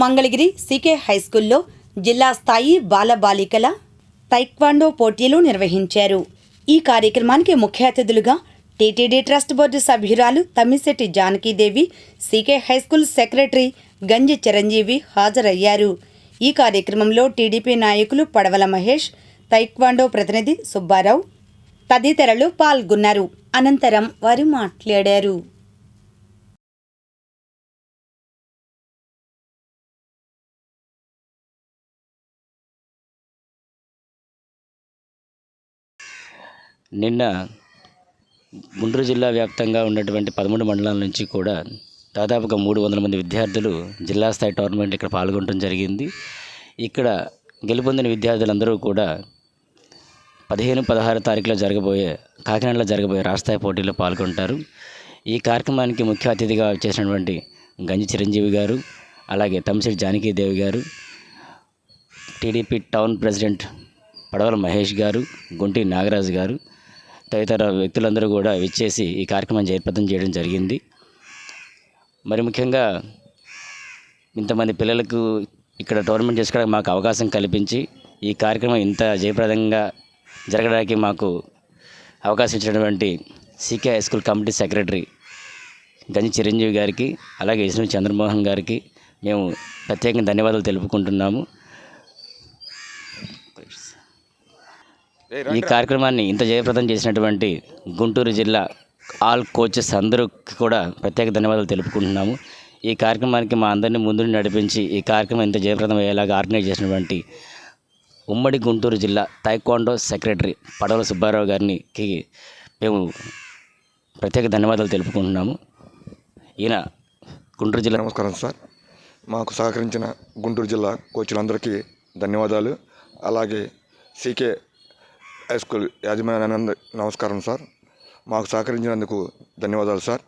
Mangalagiri CK హైస్కూల్లో జిల్లా స్థాయి బాలబాలికల taekwondo పోటీలు నిర్వహించారు. ఈ కార్యక్రమానికి ముఖ్య అతిథులుగా టీటీడీ ట్రస్ట్ బోర్డు సభ్యురాలు Tammisetti Janakidevi CK high school secretary Ganji Chiranjeevi హాజరయ్యారు. ఈ కార్యక్రమంలో టీడీపీ నాయకులు పడవల మహేష్ తైక్వాండో ప్రతినిధి సుబ్బారావు తదితరులు పాల్గొన్నారు. అనంతరం వారు మాట్లాడారు. నిన్న గుంటూరు జిల్లా వ్యాప్తంగా ఉన్నటువంటి పదమూడు మండలాల నుంచి కూడా దాదాపుగా మూడు వందల మంది విద్యార్థులు జిల్లా స్థాయి టోర్నమెంట్ ఇక్కడ పాల్గొనడం జరిగింది. ఇక్కడ గెలుపొందిన విద్యార్థులందరూ కూడా పదిహేను పదహారు తారీఖులో జరగబోయే కాకినాడలో జరగబోయే రాష్ట్రస్థాయి పోటీలో పాల్గొంటారు. ఈ కార్యక్రమానికి ముఖ్య అతిథిగా చేసినటువంటి గంజి చిరంజీవి గారు అలాగే తమిశెట్టి జానకీదేవి గారు టీడీపీ టౌన్ ప్రెసిడెంట్ పడవల మహేష్ గారు గుంటి నాగరాజు గారు తదితర వ్యక్తులందరూ కూడా విచ్చేసి ఈ కార్యక్రమం జయప్రదం చేయడం జరిగింది. మరి ముఖ్యంగా ఇంతమంది పిల్లలకు ఇక్కడ టోర్నమెంట్ చేసుకోవడానికి మాకు అవకాశం కల్పించి ఈ కార్యక్రమం ఇంత జయప్రదంగా జరగడానికి మాకు అవకాశం ఇచ్చినటువంటి CK high school committee secretary Ganji Chiranjeevi గారికి అలాగే ఇసును చంద్రమోహన్ గారికి మేము ప్రత్యేకంగా ధన్యవాదాలు తెలుపుకుంటున్నాము. ఈ కార్యక్రమాన్ని ఇంత జయప్రదం చేసినటువంటి గుంటూరు జిల్లా ఆల్ కోచెస్ అందరికి కూడా ప్రత్యేక ధన్యవాదాలు తెలుపుకుంటున్నాము. ఈ కార్యక్రమానికి మా అందరినీ ముందు నడిపించి ఈ కార్యక్రమం ఇంత జయప్రదం అయ్యేలాగా ఆర్గనైజ్ చేసినటువంటి ఉమ్మడి గుంటూరు జిల్లా తైక్వాండో సెక్రటరీ పడవల సుబ్బారావు గారికి మేము ప్రత్యేక ధన్యవాదాలు తెలుపుకుంటున్నాము. ఈయన గుంటూరు జిల్లా నమస్కారం సార్. మాకు సహకరించిన గుంటూరు జిల్లా కోచ్లందరికీ ధన్యవాదాలు. అలాగే సీకే హై స్కూల్ యాజమాన్యానంద నమస్కారం సార్. మాకు సహకరించినందుకు ధన్యవాదాలు సార్.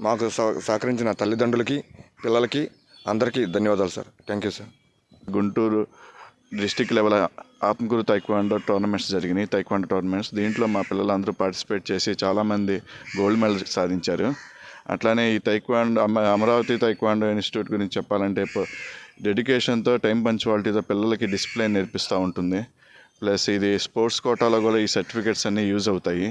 మాకు సహ- సహకరించిన తల్లిదండ్రులకి పిల్లలకి అందరికీ ధన్యవాదాలు sir. Thank you sir. Guntur district level Atmakur taekwondo tournaments జరిగినాయి. తైక్వాండో టోర్నమెంట్స్ దీంట్లో మా పిల్లలందరూ పార్టిసిపేట్ చేసి చాలామంది గోల్డ్ మెడల్ సాధించారు. అట్లానే ఈ తైక్వాండో అమ అమరావతి తైక్వాండో ఇన్స్టిట్యూట్ గురించి చెప్పాలంటే డెడికేషన్తో టైం పంచువాలిటీతో పిల్లలకి డిసిప్లైన్ నేర్పిస్తూ ఉంటుంది. ప్లస్ ఇది స్పోర్ట్స్ కోటాలో కూడా ఈ సర్టిఫికెట్స్ అన్నీ యూజ్ అవుతాయి.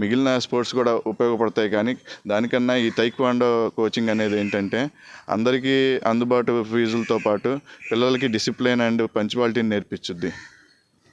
మిగిలిన స్పోర్ట్స్ కూడా ఉపయోగపడతాయి కానీ దానికన్నా ఈ తైక్వాండో కోచింగ్ అనేది ఏంటంటే అందరికీ అందుబాటు ఫీజులతో పాటు పిల్లలకి డిసిప్లిన్ అండ్ పంచువాలిటీని నేర్పించుద్ది